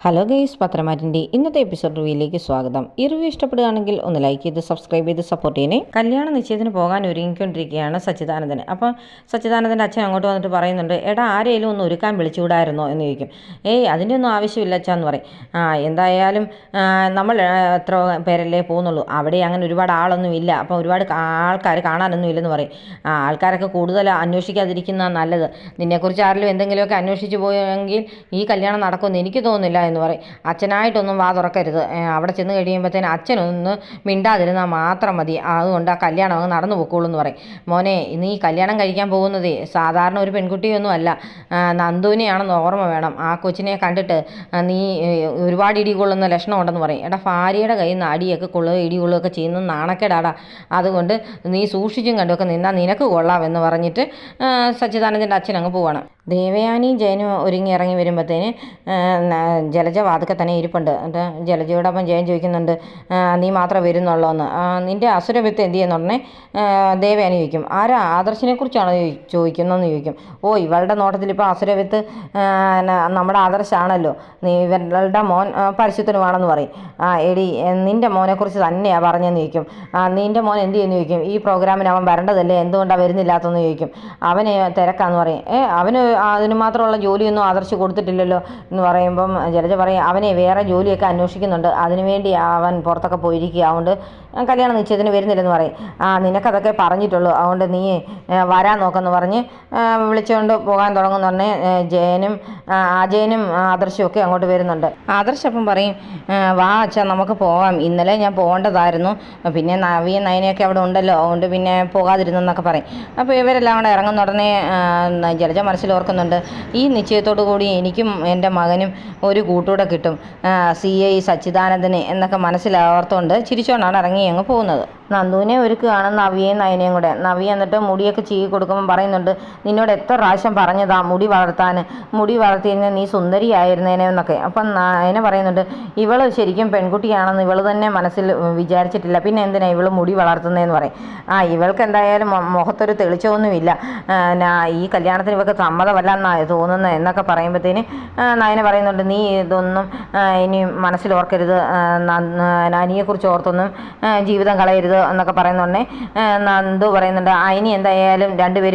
Hello guys പത്രമാറ്റിന്റെ ഇന്നത്തെ episode റിവ്യൂയിലേക്ക് സ്വാഗതം. ഈ റിവ്യൂ ഇഷ്ടപ്പെടുകയാണെങ്കിൽ ഒന്ന് ലൈക്ക് ചെയ്ത് സബ്സ്ക്രൈബ് ചെയ്ത് സപ്പോർട്ട് ചെയ്യണേ. കല്യാണ നിശ്ചയത്തിന് പോകാൻ ഒരുങ്ങിക്കൊണ്ടിരിക്കുകയാണ് സച്ചിദാനന്ദൻ അപ്പോൾ സച്ചിദാനന്ദന്റെ അച്ഛൻ അങ്ങോട്ട് വന്നിട്ട് പറയുന്നുണ്ട് എടാ ആരെയും ഒന്ന് ഒരുക്കാൻ വിളിച്ചുകൂടായിരുന്നോ? എന്ന് ചോദിക്കും. ഏയ് അതിന്റെ ഒന്നും ആവശ്യമില്ല അച്ഛാ എന്ന് പറയും. ആ എന്തായാലും നമ്മൾ എത്ര പേരല്ലേ പോകുന്നുള്ളൂ. അവിടെ അങ്ങനെ ഒരുപാട് ആളൊന്നും ഇല്ല. അപ്പോൾ ഒരുപാട് ആൾക്കാർ കാണാനൊന്നും ഇല്ലെന്ന് പറയും. ആ ആൾക്കാരൊക്കെ കൂടുതൽ അന്വേഷിക്കാതിരിക്കുന്ന നല്ലത്. നിന്നെക്കുറിച്ച് ആരെങ്കിലും എന്തെങ്കിലുമൊക്കെ അന്വേഷിച്ച് പോയെങ്കിൽ ഈ കല്യാണം നടക്കുമെന്ന് എനിക്ക് തോന്നുന്നില്ല എന്ന് പറയും. അച്ഛനായിട്ടൊന്നും വാ തുറക്കരുത്. അവിടെ ചെന്ന് കഴിയുമ്പോഴത്തേന് അച്ഛനൊന്ന് മിണ്ടാതിരുന്നാൽ മാത്രം മതി. അതുകൊണ്ട് ആ കല്യാണം അങ്ങ് നടന്നു പോക്കോളൂ എന്ന് പറയും. മോനെ നീ കല്യാണം കഴിക്കാൻ പോകുന്നതേ സാധാരണ ഒരു പെൺകുട്ടിയൊന്നും അല്ല. നന്ദുവിനെയാണെന്ന് ഓർമ്മ വേണം. ആ കൊച്ചിനെ കണ്ടിട്ട് നീ ഒരുപാട് ഇടി കൊള്ളുന്ന ലക്ഷണമുണ്ടെന്ന് പറയും. എടാ ഭാര്യയുടെ കയ്യിൽ നിന്ന് അടിയൊക്കെ കൊള്ളുക ഇടി കൊള്ളുകയൊക്കെ ചെയ്യുന്നത് നാണക്കേടാടാ. അതുകൊണ്ട് നീ സൂക്ഷിച്ചും കണ്ടുമൊക്കെ നിന്നാൽ നിനക്ക് കൊള്ളാം എന്ന് പറഞ്ഞിട്ട് സച്ചിദാനന്ദന്റെ അച്ഛൻ അങ്ങ് പോവാണ്. ദേവയാനിയും ജയനും ഒരുങ്ങി ഇറങ്ങി വരുമ്പോഴത്തേന് ജലജ വാതുക്കെ തന്നെ ഇരിപ്പുണ്ട്. എന്നിട്ട് ജലജയോടൊപ്പം ജയൻ ചോദിക്കുന്നുണ്ട് നീ മാത്രമേ വരുന്നുള്ളൂ എന്ന് "ആ, നിന്റെ അസുരവിത്ത് എന്ത് ചെയ്യുന്നുടനെ ദേവയാനി ചോദിക്കും ആരാ? ആദർശിനെ കുറിച്ചാണോ ചോദിക്കുന്നതെന്ന് ചോദിക്കും. ഓ ഇവളുടെ നോട്ടത്തിൽ ഇപ്പോൾ അസുരവിത്ത് നമ്മുടെ ആദർശാണല്ലോ. നീ ഇവരുടെ മോൻ പരിശുദ്ധനുമാണെന്ന് പറയും. ആ എടി നിന്റെ മോനെക്കുറിച്ച് തന്നെയാണ് പറഞ്ഞെന്ന് ചോദിക്കും. നിന്റെ മോൻ എന്ത് ചെയ്യുന്നു? ചോദിക്കും. ഈ പ്രോഗ്രാമിന് അവൻ വരേണ്ടതല്ലേ? എന്തുകൊണ്ടാണ് വരുന്നില്ലാത്തതെന്ന് ചോദിക്കും. അവന് തിരക്കാന്ന് പറയും. ഏ അവന് അതിന് മാത്രമുള്ള ജോലിയൊന്നും ആദർശ് കൊടുത്തിട്ടില്ലല്ലോ? എന്ന് പറയുമ്പം ജലജ പറയും അവനെ വേറെ ജോലിയൊക്കെ അന്വേഷിക്കുന്നുണ്ട്. അതിനുവേണ്ടി അവൻ പുറത്തൊക്കെ പോയിരിക്കുക. അതുകൊണ്ട് കല്യാണം നിശ്ചയത്തിന് വരുന്നില്ലെന്ന് പറയും. ആ നിനക്കതൊക്കെ പറഞ്ഞിട്ടുള്ളൂ. അതുകൊണ്ട് നീ വരാൻ നോക്കെന്ന് പറഞ്ഞ് വിളിച്ചുകൊണ്ട് പോകാൻ തുടങ്ങുന്ന പറഞ്ഞ് ജയനും അജയനും ആ, ആദർശും ഒക്കെ അങ്ങോട്ട് വരുന്നുണ്ട്. ആദർശ് അപ്പം പറയും വാ അച്ഛാ നമുക്ക് പോകാം ഇന്നലെ ഞാൻ പോകേണ്ടതായിരുന്നു. പിന്നെ നവിയും നയനയൊക്കെ അവിടെ ഉണ്ടല്ലോ. അതുകൊണ്ട് പിന്നെ പോകാതിരുന്നു എന്നൊക്കെ പറയും. അപ്പോൾ ഇവരെല്ലാം കൂടെ ഇറങ്ങുന്ന ഉടനെ ജലജ മനസ്സിൽ ഓർക്കുന്നുണ്ട് ഈ നിശ്ചയത്തോടു കൂടി എനിക്കും എന്റെ മകനും ഒരു കൂട്ടൂടെ കിട്ടും. സി ഐ സച്ചിദാനന്ദനെ എന്നൊക്കെ മനസ്സിലോർത്തുകൊണ്ട് ചിരിച്ചുകൊണ്ടാണ് ഇറങ്ങി അങ്ങ് പോകുന്നത്. നന്ദുവിനെ ഒരുക്കുകയാണ് നവിയെയും നയനയും കൂടെ. നവി എന്നിട്ട് മുടിയൊക്കെ ചീകി കൊടുക്കുമ്പോൾ പറയുന്നുണ്ട് നിന്നോട് എത്ര പ്രാവശ്യം പറഞ്ഞതാ മുടി വളർത്താൻ മുടി വളർത്തിയിരുന്ന നീ സുന്ദരിയായിരുന്നേനെ എന്നൊക്കെ. അപ്പം നയന പറയുന്നുണ്ട് ഇവൾ ശരിക്കും പെൺകുട്ടിയാണെന്ന് ഇവൾ തന്നെ മനസ്സിൽ വിചാരിച്ചിട്ടില്ല. പിന്നെ എന്തിനാ ഇവൾ മുടി വളർത്തുന്നതെന്ന് പറയും. ആ ഇവൾക്ക് എന്തായാലും മുഖത്തൊരു തെളിച്ചമൊന്നുമില്ല. ഈ കല്യാണത്തിന് ഇവൾക്ക് സമ്മതമല്ല എന്നാണ് തോന്നുന്നത് എന്നൊക്കെ പറയുമ്പോഴത്തേന് നയന പറയുന്നുണ്ട് നീ ഇതൊന്നും ഇനി മനസ്സിൽ ഓർക്കരുത്. നാനിയെക്കുറിച്ച് ഓർത്തൊന്നും ജീവിതം കളയരുത് എന്നൊക്കെ പറയുന്നുണ്ടേ. നന്ദു പറയുന്നുണ്ട് അനി എന്തായാലും രണ്ടുപേരും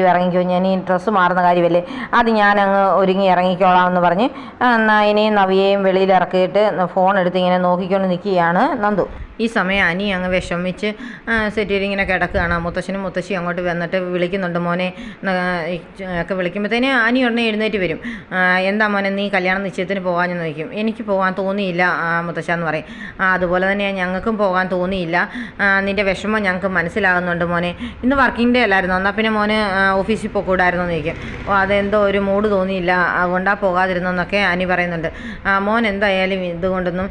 ഞാൻ ഈ ഡ്രസ്സ് മാറുന്ന കാര്യമല്ലേ? അത് ഞാൻ അങ്ങ് ഒരുങ്ങി ഇറങ്ങിക്കോളാം എന്ന് പറഞ്ഞ് നയനെയും നവിയെയും വെളിയിൽ ഇറക്കിയിട്ട് ഫോൺ എടുത്ത് ഇങ്ങനെ നോക്കിക്കൊണ്ട് നിൽക്കുകയാണ് നന്ദു. ഈ സമയം അനി അങ്ങ് വിഷമിച്ച് സെറ്റിയിൽ ഇങ്ങനെ കിടക്കുകയാണ്. മുത്തശ്ശനും മുത്തശ്ശിയും അങ്ങോട്ട് വന്നിട്ട് വിളിക്കുന്നുണ്ട്. മോനെ ഒക്കെ വിളിക്കുമ്പോഴത്തേന് അനി ഉടനെ എഴുന്നേറ്റ് വരും. എന്താ മോനെ നീ കല്യാണ നിശ്ചയത്തിന് പോകാനെന്ന് ചോദിക്കും. എനിക്ക് പോകാൻ തോന്നിയില്ല മുത്തശ്ശ എന്ന് പറയും. അതുപോലെ തന്നെ ഞങ്ങൾക്കും പോകാൻ തോന്നിയില്ല. നിന്റെ വിഷമം ഞങ്ങൾക്ക് മനസ്സിലാകുന്നുണ്ട് മോനെ. ഇന്ന് വർക്കിംഗ് ഡേ അല്ലായിരുന്നു? എന്നാൽ പിന്നെ മോന് ഓഫീസിൽ പോകൂടായിരുന്നു എന്ന് ചോദിക്കും. അപ്പോൾ അതെന്തോ ഒരു മൂഡ് തോന്നിയില്ല. അതുകൊണ്ടാണ് പോകാതിരുന്നെന്നൊക്കെ അനി പറയുന്നുണ്ട്. മോൻ എന്തായാലും ഇതുകൊണ്ടൊന്നും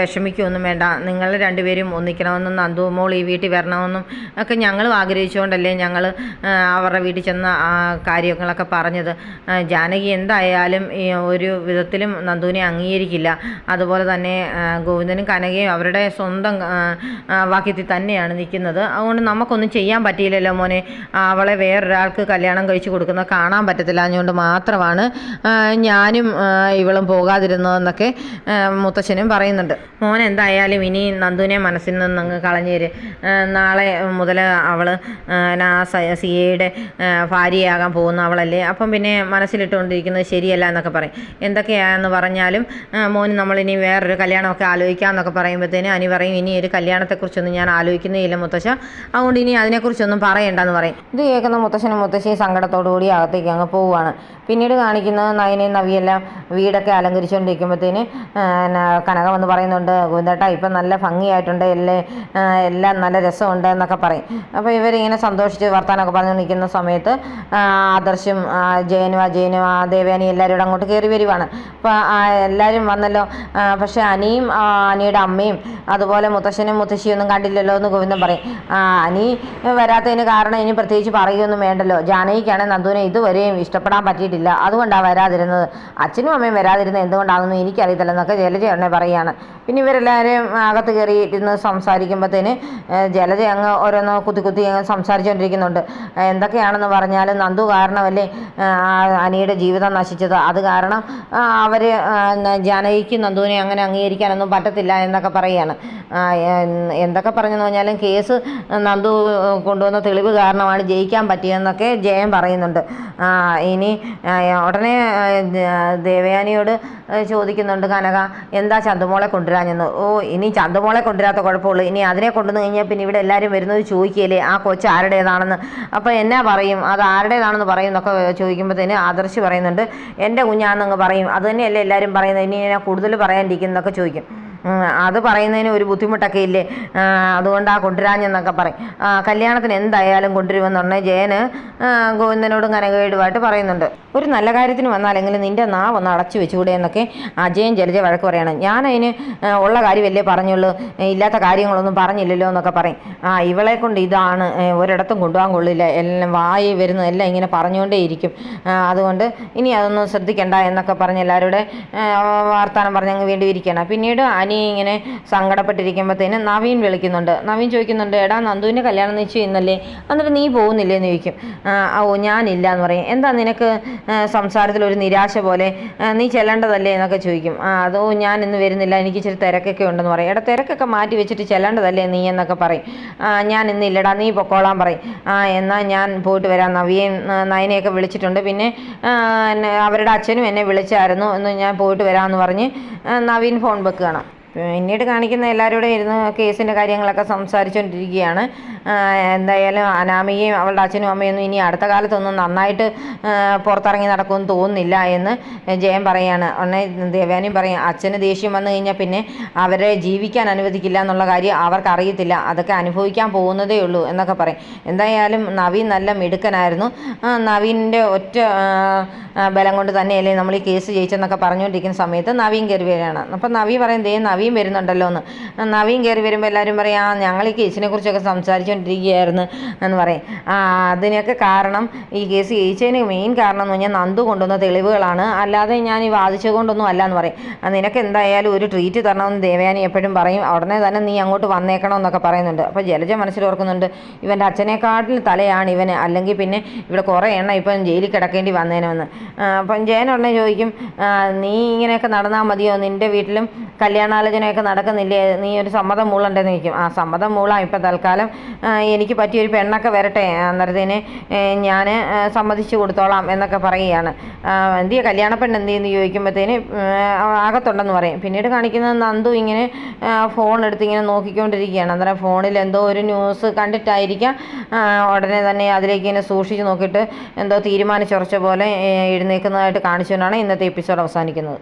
വിഷമിക്കൊന്നും വേണ്ട. നിങ്ങൾ രണ്ടുപേരും ഒന്നിക്കണമെന്നും നന്ദു മോൾ ഈ വീട്ടിൽ വരണമെന്നും ഒക്കെ ഞങ്ങളും ആഗ്രഹിച്ചുകൊണ്ടല്ലേ ഞങ്ങൾ അവരുടെ വീട്ടിൽ ചെന്ന കാര്യങ്ങളൊക്കെ പറഞ്ഞത്. ജാനകി എന്തായാലും ഒരു വിധത്തിലും നന്ദുവിനെ അംഗീകരിക്കില്ല. അതുപോലെ തന്നെ ഗോവിന്ദനും കനകയും അവരുടെ സ്വന്തം വാക്യത്തിൽ തന്നെയാണ് നിൽക്കുന്നത്. അതുകൊണ്ട് നമുക്കൊന്നും ചെയ്യാൻ പറ്റിയില്ലല്ലോ മോനെ. അവളെ വേറൊരാൾക്ക് കല്യാണം കഴിച്ചു കൊടുക്കുന്നത് കാണാൻ പറ്റത്തില്ല. അതുകൊണ്ട് മാത്രമാണ് ഞാനും ഇവളും പോകാതിരുന്നതെന്നൊക്കെ മുത്തച്ഛനും പറയുന്നുണ്ട്. മോൻ എന്തായാലും ഇനി നന്ദുവിനെ മനസ്സിൽ നിന്ന് അങ്ങ് കളഞ്ഞേര് നാളെ മുതൽ അവൾ സി എയുടെ ഭാര്യയാകാൻ പോകുന്ന അവളല്ലേ? അപ്പം പിന്നെ മനസ്സിലിട്ടുകൊണ്ടിരിക്കുന്നത് ശരിയല്ല എന്നൊക്കെ പറയും. എന്തൊക്കെയാണെന്ന് പറഞ്ഞാലും മോന് നമ്മളിനി വേറൊരു കല്യാണമൊക്കെ ആലോചിക്കാമെന്നൊക്കെ പറയുമ്പോഴത്തേന് അനി പറയും ഇനി ഒരു കല്യാണത്തെക്കുറിച്ചൊന്നും ഞാൻ ആലോചിക്കുന്നേ ഇല്ല മുത്തശ്ശ. അതുകൊണ്ട് ഇനി അതിനെക്കുറിച്ചൊന്നും പറയണ്ടെന്ന് പറയും. ഇത് കേൾക്കുന്ന മുത്തശ്ശനും മുത്തശ്ശിയും സങ്കടത്തോടു കൂടി അകത്തേക്ക് അങ്ങ് പോവുകയാണ്. പിന്നീട് കാണിക്കുന്നത് നയനയും നവിയെല്ലാം വീടൊക്കെ അലങ്കരിച്ചുകൊണ്ടിരിക്കുമ്പോഴത്തേന് കനകം എന്ന് പറയുന്നുണ്ട് ഗോവിന്ദേട്ടാ ഇപ്പം നല്ല ഭംഗിയായിട്ടുണ്ട് എല്ലേ എല്ലാം നല്ല രസമുണ്ട് എന്നൊക്കെ പറയും. അപ്പോൾ ഇവരിങ്ങനെ സന്തോഷിച്ച് വർത്താനമൊക്കെ പറഞ്ഞു നിൽക്കുന്ന സമയത്ത് ആദർശം ജയനുവ ജയനുവ ദേവേനി എല്ലാവരും അങ്ങോട്ട് കയറി വരുവാണ് അപ്പോൾ എല്ലാവരും വന്നല്ലോ. പക്ഷേ അനിയും അനിയുടെ അമ്മയും അതുപോലെ മുത്തശ്ശനും മുത്തശ്ശിയും ഒന്നും കണ്ടില്ലല്ലോ എന്ന് ഗോവിന്ദൻ പറയും. അനി വരാത്തതിന് കാരണം ഇനി പ്രത്യേകിച്ച് പറയുകയൊന്നും വേണ്ടല്ലോ. ജാനകിക്കാണെങ്കിൽ നന്ദുവിനെ ഇതുവരെയും ഇഷ്ടപ്പെടാൻ പറ്റിയിട്ടില്ല. അതുകൊണ്ടാണ് വരാതിരുന്നത്. അച്ഛനും അമ്മയും വരാതിരുന്നത് എന്തുകൊണ്ടാണെന്ന് എനിക്കറിയത്തില്ലെന്നൊക്കെ ജലജ ഉടനെ പറയുകയാണ്. പിന്നെ ഇവരെല്ലാവരും അകത്ത് കയറി ഇരുന്ന് സംസാരിക്കുമ്പോഴത്തേന് ജലജ അങ്ങ് ഓരോന്ന് കുത്തി കുത്തി അങ്ങ് സംസാരിച്ചുകൊണ്ടിരിക്കുന്നുണ്ട് എന്തൊക്കെയാണെന്ന് പറഞ്ഞാൽ നന്ദു കാരണമല്ലേ അനിയുടെ ജീവിതം നശിച്ചത്? അത് കാരണം അവർ ജാനകിക്ക് നന്ദുവിനെ അങ്ങനെ അംഗീകരിക്കാനൊന്നും പറ്റത്തില്ല എന്നൊക്കെ പറയുകയാണ്. എന്തൊക്കെ പറഞ്ഞെന്ന് പറഞ്ഞാലും കേസ് നന്ദു കൊണ്ടുവന്ന തെളിവ് കാരണമാണ് ജയിക്കാൻ പറ്റിയതെന്നൊക്കെ ജയൻ പറയുന്നുണ്ട്. ഇനി ഉടനെ ദേവയാനിയോട് ചോദിക്കുന്നുണ്ട് കനക എന്താ ചന്തുമോളെ കൊണ്ടുവരാഞ്ഞെന്ന്? ഓ ഇനി ചന്തുമോളെ കൊണ്ടുവരാത്ത കുഴപ്പമുള്ളൂ. ഇനി അതിനെ കൊണ്ടുവന്ന് കഴിഞ്ഞാൽ പിന്നെ ഇവിടെ എല്ലാവരും വരുന്നത് ചോദിക്കുകയല്ലേ? ആ കൊച്ചു ആരുടേതാണെന്ന്? അപ്പോൾ എന്നാ പറയും? അത് ആരുടേതാണെന്ന് പറയും എന്നൊക്കെ ചോദിക്കുമ്പോഴത്തേന് ആദർശ് പറയുന്നുണ്ട്. എന്റെ കുഞ്ഞാണെന്നങ്ങ് പറയും. അത് തന്നെയല്ലേ എല്ലാവരും പറയുന്നത്? ഇനി ഞാൻ കൂടുതൽ പറയാനിരിക്കുന്നതൊക്കെ ചോദിക്കും. അത് പറയുന്നതിന് ഒരു ബുദ്ധിമുട്ടൊക്കെ ഇല്ലേ? അതുകൊണ്ടാണ് കൊണ്ടുവരാഞ്ഞെന്നൊക്കെ പറയും. കല്യാണത്തിന് എന്തായാലും കൊണ്ടുവരുമെന്നുണ്ടെ ജയന് ഗോവിന്ദനോടും കനകേടുമായിട്ട് പറയുന്നുണ്ട്. ഒരു നല്ല കാര്യത്തിന് വന്നാലെങ്കിലും നിന്റെ നാവ് ഒന്ന് അടച്ചു വെച്ചുകൂടെ എന്നൊക്കെ അജയൻ ജലജ വഴക്ക് പറയണം. ഞാനതിന് ഉള്ള കാര്യമല്ലേ പറഞ്ഞുള്ളൂ. ഇല്ലാത്ത കാര്യങ്ങളൊന്നും പറഞ്ഞില്ലല്ലോ എന്നൊക്കെ പറയും. ആ ഇവളെ കൊണ്ട് ഇതാണ് ഒരിടത്തും കൊണ്ടുപോകാൻ കൊള്ളില്ല. എല്ലാം വായി വരുന്നതെല്ലാം ഇങ്ങനെ പറഞ്ഞുകൊണ്ടേ ഇരിക്കും. അതുകൊണ്ട് ഇനി അതൊന്നും ശ്രദ്ധിക്കണ്ട എന്നൊക്കെ പറഞ്ഞ് എല്ലാവരുടെ വാർത്താനം പറഞ്ഞങ്ങ് വേണ്ടി ഇരിക്കണം പിന്നീട് അനി ഇങ്ങനെ സങ്കടപ്പെട്ടിരിക്കുമ്പോഴത്തേന് നവീൻ വിളിക്കുന്നുണ്ട്. നവീൻ ചോദിക്കുന്നുണ്ട് എടാ നന്ദുവിന്റെ കല്യാണം നിശ്ചയം ഇന്നല്ലേ? എന്നിട്ട് നീ പോകുന്നില്ലേ? എന്ന് ചോദിക്കും. ഓ ഞാനില്ല എന്ന് പറയും. എന്താ നിനക്ക് സംസാരത്തിൽ ഒരു നിരാശ പോലെ? നീ ചെല്ലേണ്ടതല്ലേ? എന്നൊക്കെ ചോദിക്കും. അതോ ഞാൻ ഇന്ന് വരുന്നില്ല എനിക്ക് ഇച്ചിരി തിരക്കൊക്കെ ഉണ്ടെന്ന് പറയും. എടാ തിരക്കൊക്കെ മാറ്റി വെച്ചിട്ട് ചെല്ലേണ്ടതല്ലേ നീ? എന്നൊക്കെ പറയും. ഞാൻ ഇന്ന് ഇല്ലടാ നീ പൊക്കോളാൻ പറയും. എന്നാൽ ഞാൻ പോയിട്ട് വരാം. നവിയേയും നയനെയൊക്കെ വിളിച്ചിട്ടുണ്ട്. പിന്നെ അവരുടെ അച്ഛനും എന്നെ വിളിച്ചായിരുന്നു. എന്ന് ഞാൻ പോയിട്ട് വരാമെന്ന് പറഞ്ഞ് നവീൻ ഫോൺ വെക്കുകയാണ് പിന്നീട് കാണിക്കുന്ന എല്ലാവരോടും ഇരുന്ന് കേസിന്റെ കാര്യങ്ങളൊക്കെ സംസാരിച്ചുകൊണ്ടിരിക്കുകയാണ് എന്തായാലും അനാമികയും അവളുടെ അച്ഛനും അമ്മയൊന്നും ഇനി അടുത്ത കാലത്തൊന്നും നന്നായിട്ട് പുറത്തിറങ്ങി നടക്കുമെന്ന് തോന്നുന്നില്ല എന്ന് ജയൻ പറയാണ് ഉടനെ ദേവാനിയും പറയും അച്ഛന് ദേഷ്യം വന്നു കഴിഞ്ഞാൽ പിന്നെ അവരെ ജീവിക്കാൻ അനുവദിക്കില്ല എന്നുള്ള കാര്യം അവർക്കറിയത്തില്ല. അതൊക്കെ അനുഭവിക്കാൻ പോകുന്നതേ ഉള്ളൂ എന്നൊക്കെ പറയും. എന്തായാലും നവീൻ നല്ല മിടുക്കനായിരുന്നു. നവീന്റെ ഒറ്റ ബലം കൊണ്ട് തന്നെയല്ലേ നമ്മൾ ഈ കേസ് ജയിച്ചെന്നൊക്കെ പറഞ്ഞുകൊണ്ടിരിക്കുന്ന സമയത്ത് നവീൻ കയറി വരികയാണ്. അപ്പം നവി പറയും ദേ നവീൻ വരുന്നുണ്ടല്ലോ എന്ന്. നവീൻ കയറി വരുമ്പോൾ എല്ലാവരും പറയും ആ ഞങ്ങൾ ഈ കേസിനെ കുറിച്ചൊക്കെ സംസാരിച്ചുകൊണ്ടിരിക്കുകയായിരുന്നു എന്ന് പറയും. ആ അതിനൊക്കെ കാരണം ഈ കേസ് ജയിച്ചതിന് മെയിൻ കാരണം എന്ന് പറഞ്ഞാൽ നന്ദു കൊണ്ടുവന്ന തെളിവുകളാണ്. അല്ലാതെ ഞാൻ ഈ വാദിച്ചുകൊണ്ടൊന്നും അല്ല എന്ന് പറയും. നിനക്ക് എന്തായാലും ഒരു ട്രീറ്റ് തരണമെന്ന് ദേവയാനി എപ്പോഴും പറയും. ഉടനെ തന്നെ നീ അങ്ങോട്ട് വന്നേക്കണം എന്നൊക്കെ പറയുന്നുണ്ട്. അപ്പോൾ ജലജ മനസ്സിൽ ഓർക്കുന്നുണ്ട് ഇവന്റെ അച്ഛനേക്കാട്ടിൽ തലയാണ് ഇവന്. അല്ലെങ്കിൽ പിന്നെ ഇവിടെ കുറേ എണ്ണം ഇപ്പം ജയിലിൽ കിടക്കേണ്ടി വന്നേനെന്ന്. അപ്പം ജയൻ ഉടനെ ചോദിക്കും നീ ഇങ്ങനെയൊക്കെ നടന്നാൽ മതിയോ? നിന്റെ വീട്ടിലും കല്യാണാലോചനയൊക്കെ നടക്കുന്നില്ലേ? നീ ഒരു സമ്മതം മൂളണ്ടെന്ന് ചോദിക്കും. ആ സമ്മതം മൂളാം ഇപ്പം തൽക്കാലം. എനിക്ക് പറ്റിയൊരു പെണ്ണൊക്കെ വരട്ടെ. അന്നേരത്തേന് ഞാൻ സമ്മതിച്ചു കൊടുത്തോളാം എന്നൊക്കെ പറയുകയാണ്. എന്ത് ചെയ്യുക കല്യാണ പെണ്ണ് എന്ത് ചെയ്യുന്നു ചോദിക്കുമ്പോഴത്തേന് ആകത്തുണ്ടെന്ന് പറയും. പിന്നീട് കാണിക്കുന്നത് നന്ദു ഇങ്ങനെ ഫോൺ എടുത്ത് ഇങ്ങനെ നോക്കിക്കൊണ്ടിരിക്കുകയാണ്. അന്നേരം ഫോണിൽ എന്തോ ഒരു ന്യൂസ് കണ്ടിട്ടായിരിക്കാം. ഉടനെ തന്നെ അതിലേക്ക് ഇങ്ങനെ സൂക്ഷിച്ച് നോക്കിയിട്ട് എന്തോ തീരുമാനിച്ചുറച്ച പോലെ എഴുന്നേൽക്കുന്നതായിട്ട് കാണിച്ചുകൊണ്ടാണ് ഇന്നത്തെ എപ്പിസോഡ് അവസാനിക്കുന്നത്.